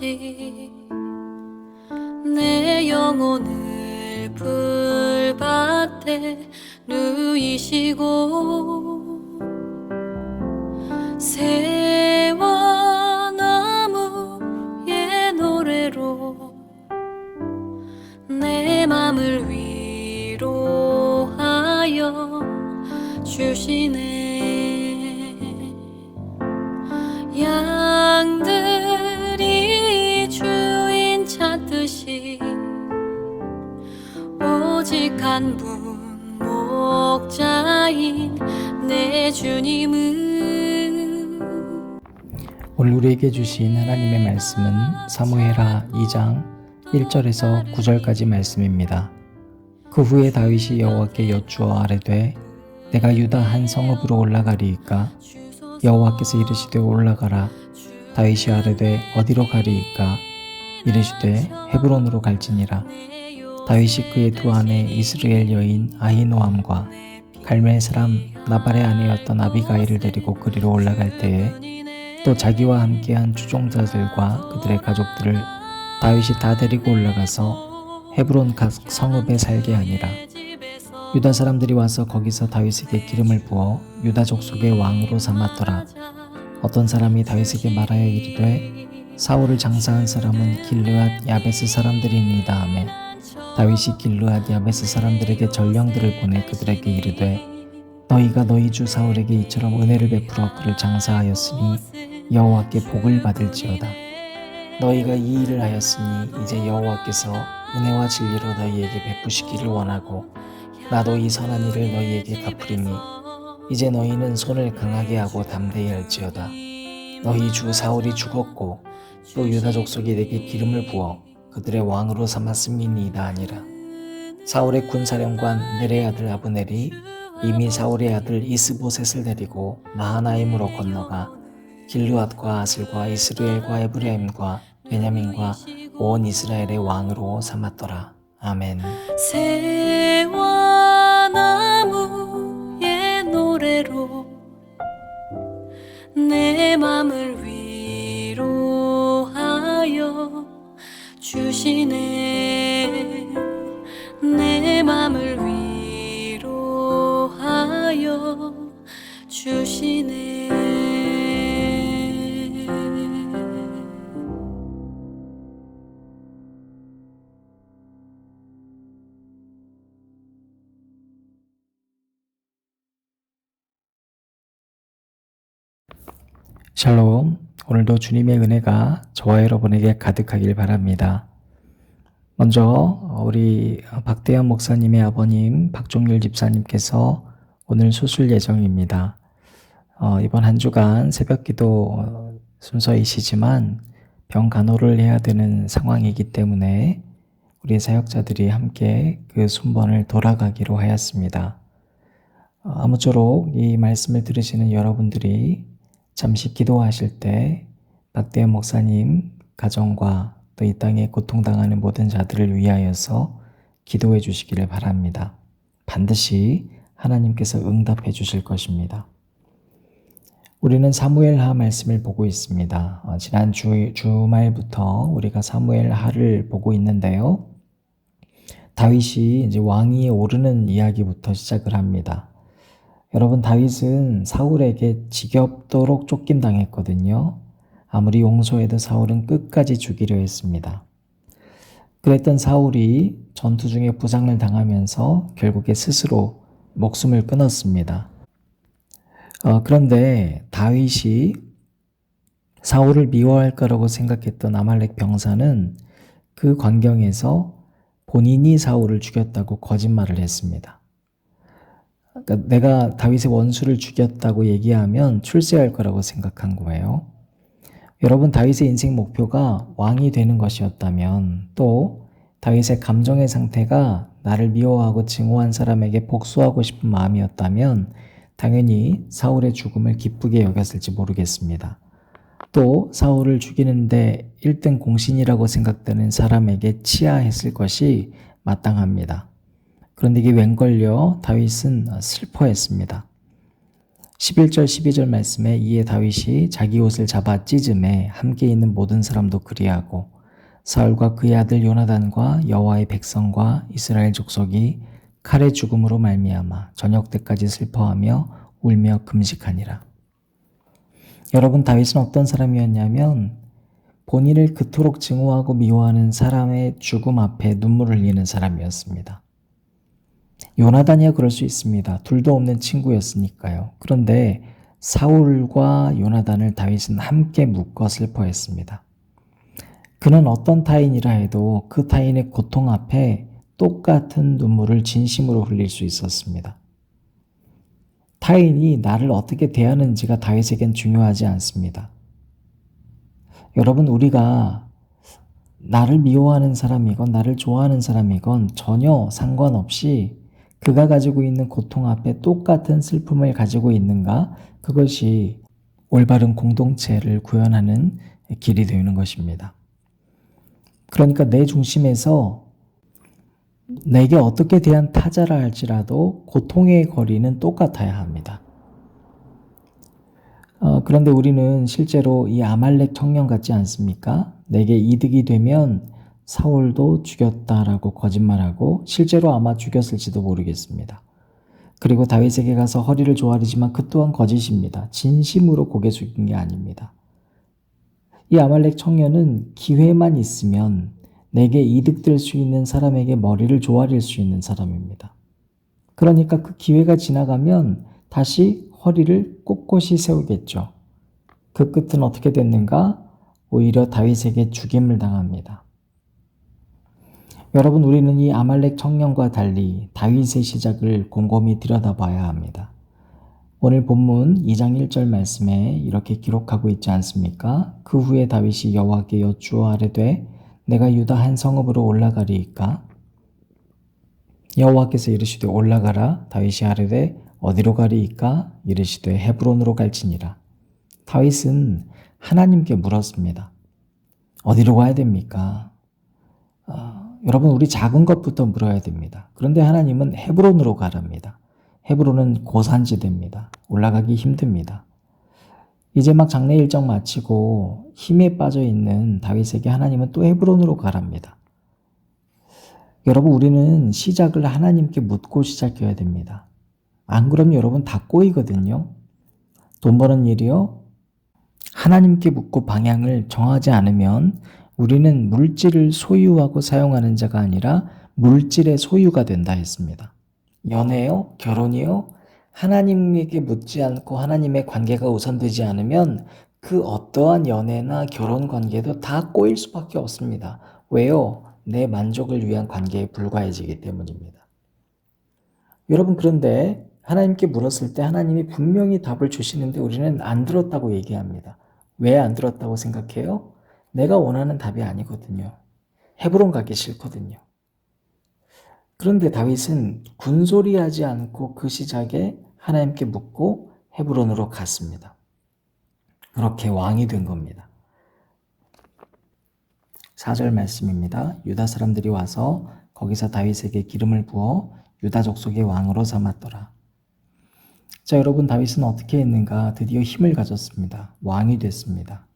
때까지 내 영혼을 불밭에 누이시고 오늘 우리에게 주신 하나님의 말씀은 사무엘하 2장 1절에서 9절까지 말씀입니다. 그 후에 다윗이 여호와께 여쭈어 아뢰되 내가 유다 한 성읍으로 올라가리이까? 여호와께서 이르시되 올라가라. 다윗이 아뢰되 어디로 가리이까? 이르시되 헤브론으로 갈지니라. 다윗이 그의 두 아내 이스라엘 여인 아히노함과 갈멜 사람 나발의 아내였던 아비가일을 데리고 그리로 올라갈 때에 또 자기와 함께한 추종자들과 그들의 가족들을 다윗이 다 데리고 올라가서 헤브론 각 성읍에 살게 하니라. 유다 사람들이 와서 거기서 다윗에게 기름을 부어 유다 족 속의 왕으로 삼았더라. 어떤 사람이 다윗에게 말하여 이르되 사울을 장사한 사람은 길르앗 야베스 사람들이니이다 하매 다윗이 길르앗 야베스 사람들에게 전령들을 보내 그들에게 이르되 너희가 너희 주 사울에게 이처럼 은혜를 베풀어 그를 장사하였으니 여호와께 복을 받을지어다. 너희가 이 일을 하였으니 이제 여호와께서 은혜와 진리로 너희에게 베푸시기를 원하고 나도 이 선한 일을 너희에게 갚으리니 이제 너희는 손을 강하게 하고 담대히 할지어다. 너희 주 사울이 죽었고 또 유다 족속이 내게 기름을 부어 그들의 왕으로 삼았음이니이다 아니라 사울의 군사령관 네레 아들 아브넬이 이미 사울의 아들 이스보셋을 데리고 마하나임으로 건너가 길르앗과 아슬과 이스라엘과 에브라임과 베냐민과 온 이스라엘의 왕으로 삼았더라. 아멘. 새와 나무의 노래로 내 맘을 위로하여 주시네 오늘도 주님의 은혜가 저와 여러분에게 가득하길 바랍니다. 먼저 우리 박대현 목사님의 아버님 박종률 집사님께서 오늘 수술 예정입니다. 어, 이번 한 주간 새벽기도 어, 순서이시지만 병 간호를 해야 되는 상황이기 때문에 우리 사역자들이 함께 그 순번을 돌아가기로 하였습니다. 어, 아무쪼록 이 말씀을 들으시는 여러분들이 잠시 기도하실 때 박대현 목사님 가정과 또 이 땅에 고통당하는 모든 자들을 위하여서 기도해 주시기를 바랍니다. 반드시 하나님께서 응답해 주실 것입니다. 우리는 사무엘하 말씀을 보고 있습니다. 어, 지난 주, 주말부터 우리가 사무엘하를 보고 있는데요. 다윗이 이제 왕위에 오르는 이야기부터 시작을 합니다. 여러분 다윗은 사울에게 지겹도록 쫓김 당했거든요. 아무리 용서해도 사울은 끝까지 죽이려 했습니다. 그랬던 사울이 전투 중에 부상을 당하면서 결국에 스스로 목숨을 끊었습니다. 어, 그런데 다윗이 사울을 미워할 거라고 생각했던 아말렉 병사는 그 광경에서 본인이 사울을 죽였다고 거짓말을 했습니다. 그러니까 내가 다윗의 원수를 죽였다고 얘기하면 출세할 거라고 생각한 거예요. 여러분 다윗의 인생 목표가 왕이 되는 것이었다면 또 다윗의 감정의 상태가 나를 미워하고 증오한 사람에게 복수하고 싶은 마음이었다면 당연히 사울의 죽음을 기쁘게 여겼을지 모르겠습니다. 또 사울을 죽이는데 1등 공신이라고 생각되는 사람에게 치하했을 것이 마땅합니다. 그런데 이게 웬걸요? 다윗은 슬퍼했습니다. 11절 12절 말씀에 이에 다윗이 자기 옷을 잡아 찢음에 함께 있는 모든 사람도 그리하고 사울과 그의 아들 요나단과 여호와의 백성과 이스라엘 족속이 칼의 죽음으로 말미암아 저녁 때까지 슬퍼하며 울며 금식하니라. 여러분 다윗은 어떤 사람이었냐면 본인을 그토록 증오하고 미워하는 사람의 죽음 앞에 눈물을 흘리는 사람이었습니다. 요나단이야 그럴 수 있습니다. 둘도 없는 친구였으니까요. 그런데 사울과 요나단을 다윗은 함께 묶어 슬퍼했습니다. 그는 어떤 타인이라 해도 그 타인의 고통 앞에 똑같은 눈물을 진심으로 흘릴 수 있었습니다. 타인이 나를 어떻게 대하는지가 다윗에겐 중요하지 않습니다. 여러분, 우리가 나를 미워하는 사람이건 나를 좋아하는 사람이건 전혀 상관없이 그가 가지고 있는 고통 앞에 똑같은 슬픔을 가지고 있는가? 그것이 올바른 공동체를 구현하는 길이 되는 것입니다. 그러니까 내 중심에서 내게 어떻게 대한 타자라 할지라도 고통의 거리는 똑같아야 합니다. 어, 그런데 우리는 실제로 이 아말렉 청년 같지 않습니까? 내게 이득이 되면 사울도 죽였다라고 거짓말하고 실제로 아마 죽였을지도 모르겠습니다. 그리고 다윗에게 가서 허리를 조아리지만 그 또한 거짓입니다. 진심으로 고개 숙인 게 아닙니다. 이 아말렉 청년은 기회만 있으면 내게 이득될 수 있는 사람에게 머리를 조아릴 수 있는 사람입니다. 그러니까 그 기회가 지나가면 다시 허리를 꼿꼿이 세우겠죠. 그 끝은 어떻게 됐는가? 오히려 다윗에게 죽임을 당합니다. 여러분, 우리는 이 아말렉 청년과 달리 다윗의 시작을 곰곰이 들여다봐야 합니다. 오늘 본문 2장 1절 말씀에 이렇게 기록하고 있지 않습니까? 그 후에 다윗이 여호와께 여쭈어 아뢰되 내가 유다 한 성읍으로 올라가리이까? 여호와께서 이르시되 올라가라 다윗이 아뢰되 어디로 가리이까? 이르시되 헤브론으로 갈지니라. 다윗은 하나님께 물었습니다. 어디로 가야 됩니까? 아, 여러분 우리 작은 것부터 물어야 됩니다. 그런데 하나님은 헤브론으로 가랍니다. 헤브론은 고산지대입니다. 올라가기 힘듭니다. 이제 막 장례 일정 마치고 힘에 빠져 있는 다윗에게 하나님은 또 헤브론으로 가랍니다. 여러분 우리는 시작을 하나님께 묻고 시작해야 됩니다. 안 그러면 여러분 다 꼬이거든요. 돈 버는 일이요. 하나님께 묻고 방향을 정하지 않으면 우리는 물질을 소유하고 사용하는 자가 아니라 물질의 소유가 된다 했습니다. 연애요? 결혼이요? 하나님에게 묻지 않고 하나님의 관계가 우선되지 않으면 그 어떠한 연애나 결혼 관계도 다 꼬일 수밖에 없습니다. 왜요? 내 만족을 위한 관계에 불과해지기 때문입니다. 여러분, 그런데 하나님께 물었을 때 하나님이 분명히 답을 주시는데 우리는 안 들었다고 얘기합니다. 왜 안 들었다고 생각해요? 내가 원하는 답이 아니거든요. 헤브론 가기 싫거든요. 그런데 다윗은 군소리하지 않고 그 시작에 하나님께 묻고 헤브론으로 갔습니다. 그렇게 왕이 된 겁니다. 4절 말씀입니다. 유다 사람들이 와서 거기서 다윗에게 기름을 부어 유다 족속의 왕으로 삼았더라. 자, 여러분 다윗은 어떻게 했는가? 드디어 힘을 가졌습니다. 왕이 됐습니다.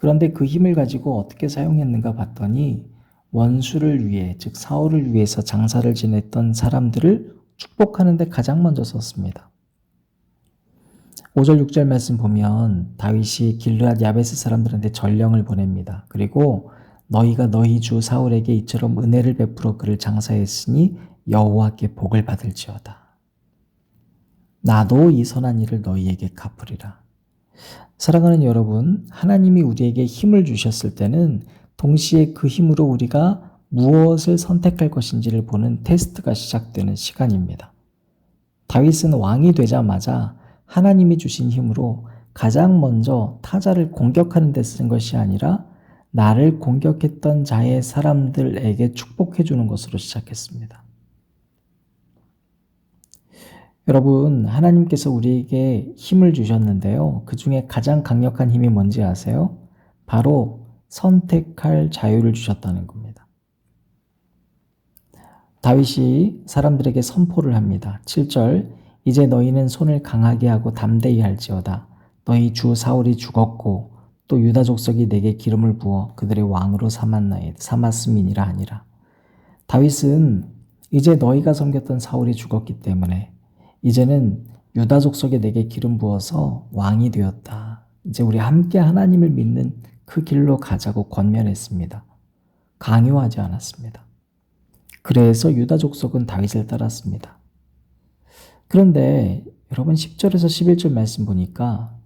그런데 그 힘을 가지고 어떻게 사용했는가 봤더니 원수를 위해, 즉 사울을 위해서 장사를 지냈던 사람들을 축복하는 데 가장 먼저 썼습니다. 5절 6절 말씀 보면 다윗이 길르앗 야베스 사람들한테 전령을 보냅니다. 그리고 너희가 너희 주 사울에게 이처럼 은혜를 베풀어 그를 장사했으니 여호와께 복을 받을지어다. 나도 이 선한 일을 너희에게 갚으리라. 사랑하는 여러분, 하나님이 우리에게 힘을 주셨을 때는 동시에 그 힘으로 우리가 무엇을 선택할 것인지를 보는 테스트가 시작되는 시간입니다. 다윗은 왕이 되자마자 하나님이 주신 힘으로 가장 먼저 타자를 공격하는 데 쓴 것이 아니라 나를 공격했던 자의 사람들에게 축복해 주는 것으로 시작했습니다. 여러분, 하나님께서 우리에게 힘을 주셨는데요. 그 중에 가장 강력한 힘이 뭔지 아세요? 바로 선택할 자유를 주셨다는 겁니다. 다윗이 사람들에게 선포를 합니다. 7절 이제 너희는 손을 강하게 하고 담대히 할지어다. 너희 주 사울이 죽었고 또 유다 족속이 내게 기름을 부어 그들의 왕으로 삼았나이 삼았음이니라 하니라. 다윗은 이제 너희가 섬겼던 사울이 죽었기 때문에 이제는 유다 족 속에 내게 기름 부어서 왕이 되었다. 이제 우리 함께 하나님을 믿는 그 길로 가자고 권면했습니다. 강요하지 않았습니다. 그래서 유다 족 속은 다윗을 따랐습니다. 그런데 여러분 10절에서 11절 말씀 보니까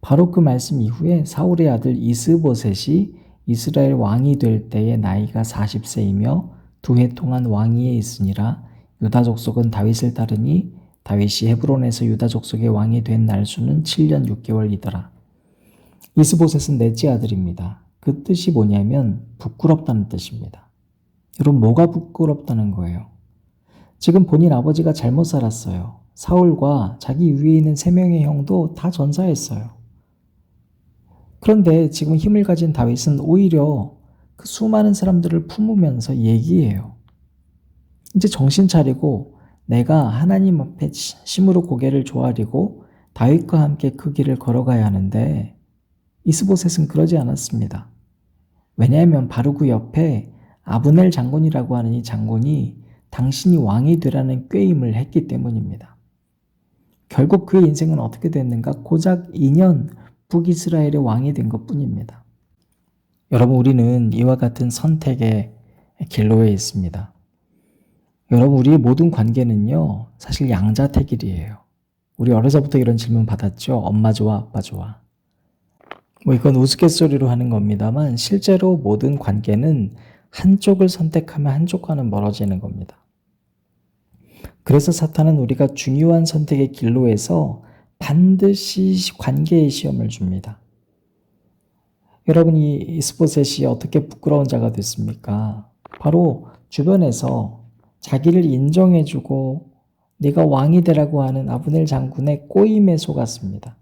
바로 그 말씀 이후에 사울의 아들 이스보셋이 이스라엘 왕이 될 때에 나이가 40세이며 두 해 동안 왕위에 있으니라 유다 족 속은 다윗을 따르니 다윗이 헤브론에서 유다 족속의 왕이 된 날수는 7년 6개월이더라. 이스보셋은 넷째 아들입니다. 그 뜻이 뭐냐면 부끄럽다는 뜻입니다. 여러분 뭐가 부끄럽다는 거예요? 지금 본인 아버지가 잘못 살았어요. 사울과 자기 위에 있는 세 명의 형도 다 전사했어요. 그런데 지금 힘을 가진 다윗은 오히려 그 수많은 사람들을 품으면서 얘기해요. 이제 정신 차리고 내가 하나님 앞에 심으로 고개를 조아리고 다윗과 함께 그 길을 걸어가야 하는데 이스보셋은 그러지 않았습니다. 왜냐하면 바로 그 옆에 아브넬 장군이라고 하는 이 장군이 당신이 왕이 되라는 꾀임을 했기 때문입니다. 결국 그의 인생은 어떻게 됐는가? 고작 2년 북이스라엘의 왕이 된 것 뿐입니다. 여러분, 우리는 이와 같은 선택의 길로에 있습니다. 여러분, 우리의 모든 관계는요, 사실 양자택일이에요. 우리 어려서부터 이런 질문 받았죠? 엄마 좋아, 아빠 좋아. 뭐 이건 우스갯소리로 하는 겁니다만, 실제로 모든 관계는 한쪽을 선택하면 한쪽과는 멀어지는 겁니다. 그래서 사탄은 우리가 중요한 선택의 길로에서 반드시 관계의 시험을 줍니다. 여러분이 이스보셋이 어떻게 부끄러운 자가 됐습니까? 바로 주변에서 자기를 인정해주고 네가 왕이 되라고 하는 아브넬 장군의 꼬임에 속았습니다.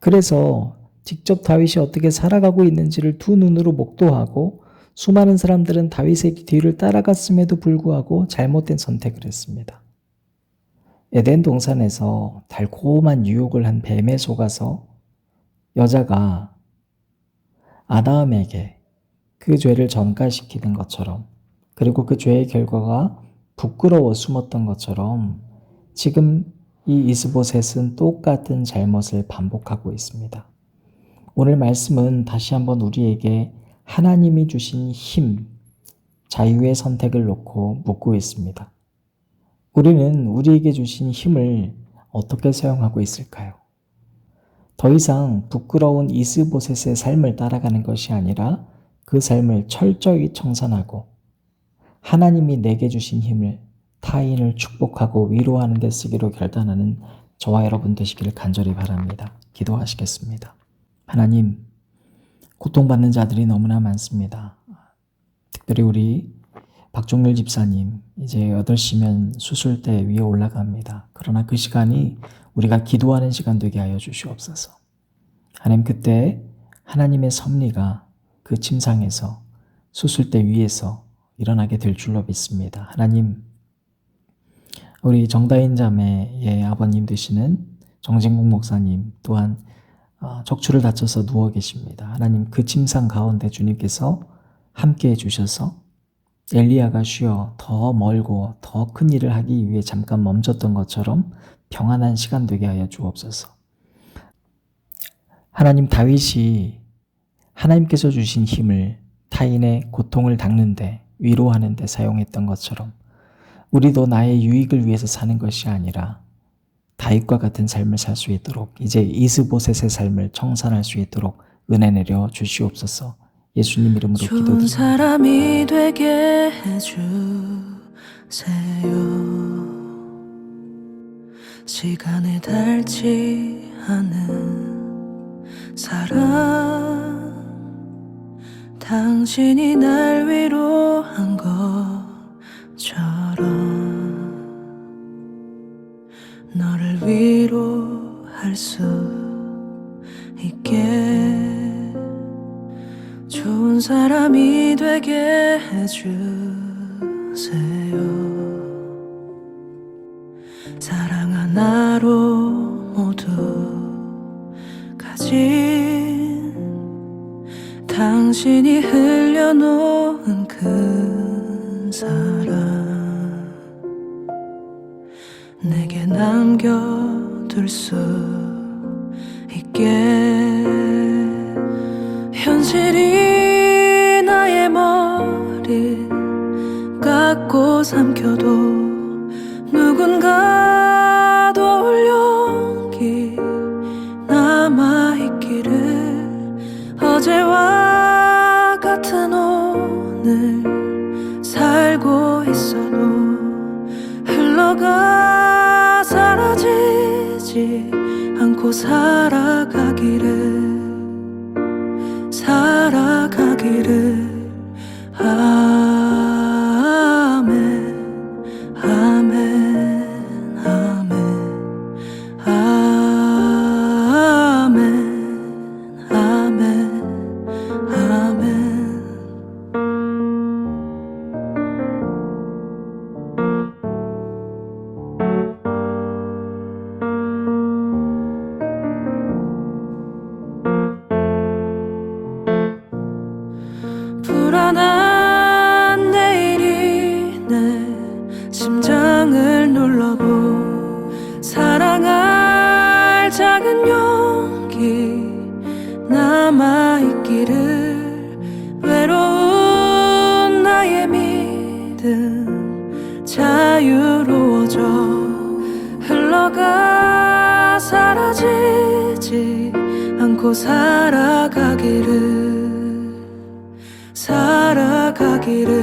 그래서 직접 다윗이 어떻게 살아가고 있는지를 두 눈으로 목도하고 수많은 사람들은 다윗의 뒤를 따라갔음에도 불구하고 잘못된 선택을 했습니다. 에덴 동산에서 달콤한 유혹을 한 뱀에 속아서 여자가 아담에게 그 죄를 전가시키는 것처럼 그리고 그 죄의 결과가 부끄러워 숨었던 것처럼 지금 이 이스보셋은 똑같은 잘못을 반복하고 있습니다. 오늘 말씀은 다시 한번 우리에게 하나님이 주신 힘, 자유의 선택을 놓고 묻고 있습니다. 우리는 우리에게 주신 힘을 어떻게 사용하고 있을까요? 더 이상 부끄러운 이스보셋의 삶을 따라가는 것이 아니라 그 삶을 철저히 청산하고 하나님이 내게 주신 힘을 타인을 축복하고 위로하는 데 쓰기로 결단하는 저와 여러분 되시기를 간절히 바랍니다. 기도하시겠습니다. 하나님, 고통받는 자들이 너무나 많습니다. 특별히 우리 박종렬 집사님, 이제 8시면 수술대 위에 올라갑니다. 그러나 그 시간이 우리가 기도하는 시간 되게 하여 주시옵소서. 하나님, 그때 하나님의 섭리가 그 침상에서 수술대 위에서 일어나게 될 줄로 믿습니다. 하나님, 우리 정다인 자매의 아버님 되시는 정진국 목사님 또한 어, 척추를 다쳐서 누워 계십니다. 하나님 그 침상 가운데 주님께서 함께 해주셔서 엘리야가 쉬어 더 멀고 더 큰 일을 하기 위해 잠깐 멈췄던 것처럼 평안한 시간 되게 하여 주옵소서. 하나님 다윗이 하나님께서 주신 힘을 타인의 고통을 닦는데 위로하는 데 사용했던 것처럼 우리도 나의 유익을 위해서 사는 것이 아니라 다윗과 같은 삶을 살 수 있도록 이제 이스보셋의 삶을 청산할 수 있도록 은혜 내려 주시옵소서. 예수님 이름으로 기도드립니다. 사람이 되게 해주세요 시간에 닳지 않은 사랑 당신이 날 위로한 것처럼 너를 위로할 수 있게 좋은 사람이 되게 해주 당신이 흘려놓은 그 사랑 내게 남겨둘 수 있게. 현실이 나의 머리 깎고 삼켜도 누군가 떠올 용기 남아있기를 어제와 살고 있어도 흘러가 사라지지 않고 살아가기를 살아가기를 않고 살아가기를 살아가기를